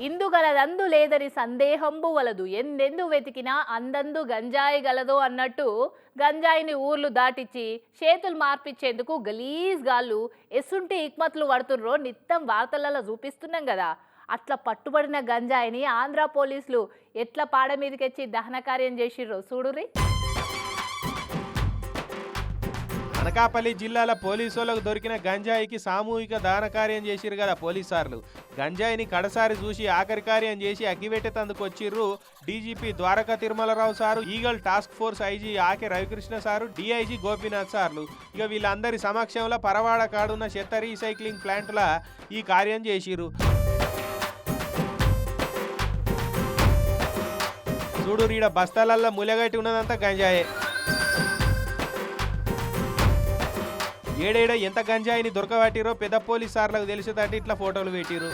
ఇందుగలదందు లేదని సందేహంబు వలదు. ఎందెందు వెతికినా అందందు గంజాయి గలదు అన్నట్టు గంజాయిని ఊర్లు దాటిచ్చి చేతులు మార్పిచ్చేందుకు గలీజ్ గాళ్ళు ఎసుంటి ఇక్మత్లు పడుతుర్రో నిత్యం వార్తలలో చూపిస్తున్నాం కదా అట్లా పట్టుబడిన గంజాయిని ఆంధ్ర పోలీసులు ఎట్లా పాడ మీదకెచ్చి దహన కార్యం చేసిర్రో చూడురి అనకాపల్లి జిల్లాల పోలీసులకు దొరికిన గంజాయికి సామూహిక దాన కార్యం చేసిరు కదా పోలీసార్లు. గంజాయిని కడసారి చూసి ఆఖరి కార్యం చేసి అగ్గిపెట్టేతందుకు వచ్చిర్రు DGP Dwaraka Tirumala Rao sir Eagle task force IG Ake Ravikrishna sir DIG Gopinath సార్లు. ఇక వీళ్ళందరి సమక్షంలో పరవాడ కాడున్న చెత్త రీసైక్లింగ్ ప్లాంట్ల ఈ కార్యం చేసిరు చూడు రీడ బస్తాలల్లో ములగట్టి ఉన్నదంతా గంజాయే. ఏడేడ ఎంత గంజాయిని దొరకబట్టిరో పెద్ద పోలీస్ సార్లకు తెలిసేటట్టు ఇట్లా ఫోటోలు పెట్టిరు.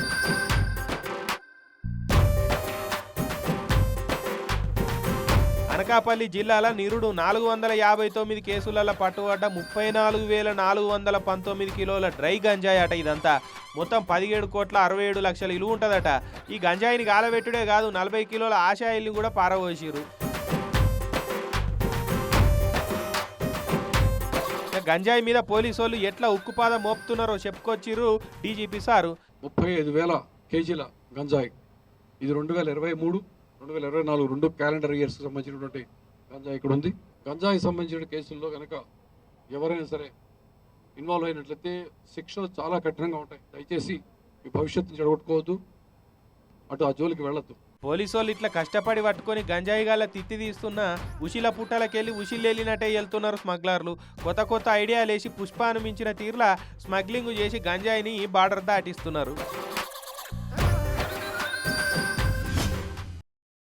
అనకాపల్లి జిల్లాల నిరుడు నాలుగు వందల యాభై తొమ్మిది కేసులలో పట్టుబడ్డ ముప్పై నాలుగు వేల నాలుగు వందల పంతొమ్మిది కిలోల డ్రై గంజాయి అట ఇదంతా. మొత్తం పదిహేడు కోట్ల అరవై ఏడు లక్షల ఇలువ ఉంటుందట. ఈ గంజాయిని గాలబెట్టుడే కాదు నలభై కిలోల ఆశాయిల్ని కూడా పారబోసిరు గంజాయి మీద పోలీసు వాళ్ళు ఎట్లా ఉక్కుపాద మోపుతున్నారో చెప్పుకొచ్చిర్రు డీజీపీ సారు. ముప్పై ఐదు వేల కేజీల గంజాయి. ఇది రెండు వేల ఇరవై మూడు రెండు వేల ఇరవై నాలుగు రెండు క్యాలెండర్ ఇయర్స్కి సంబంధించినటువంటి గంజాయి ఇక్కడ ఉంది. గంజాయి సంబంధించిన కేసుల్లో కనుక ఎవరైనా సరే ఇన్వాల్వ్ అయినట్లయితే శిక్షలు చాలా కఠినంగా ఉంటాయి. దయచేసి మీ భవిష్యత్తుని చెడగొట్టుకోవద్దు. అటు ఆ జోలికి వెళ్ళొద్దు. పోలీసు వాళ్ళు ఇట్లా కష్టపడి పట్టుకొని గంజాయి గాల తిత్తి తీస్తున్న ఉషిల పుట్టలకెళ్ళి ఉషిల్లెళ్ళినట్టే వెళ్తున్నారు స్మగ్లర్లు. కొత్త కొత్త ఐడియాలేసి పుష్పాను మించిన తీరులా స్మగ్లింగ్ చేసి గంజాయిని బార్డర్ దాటిస్తున్నారు.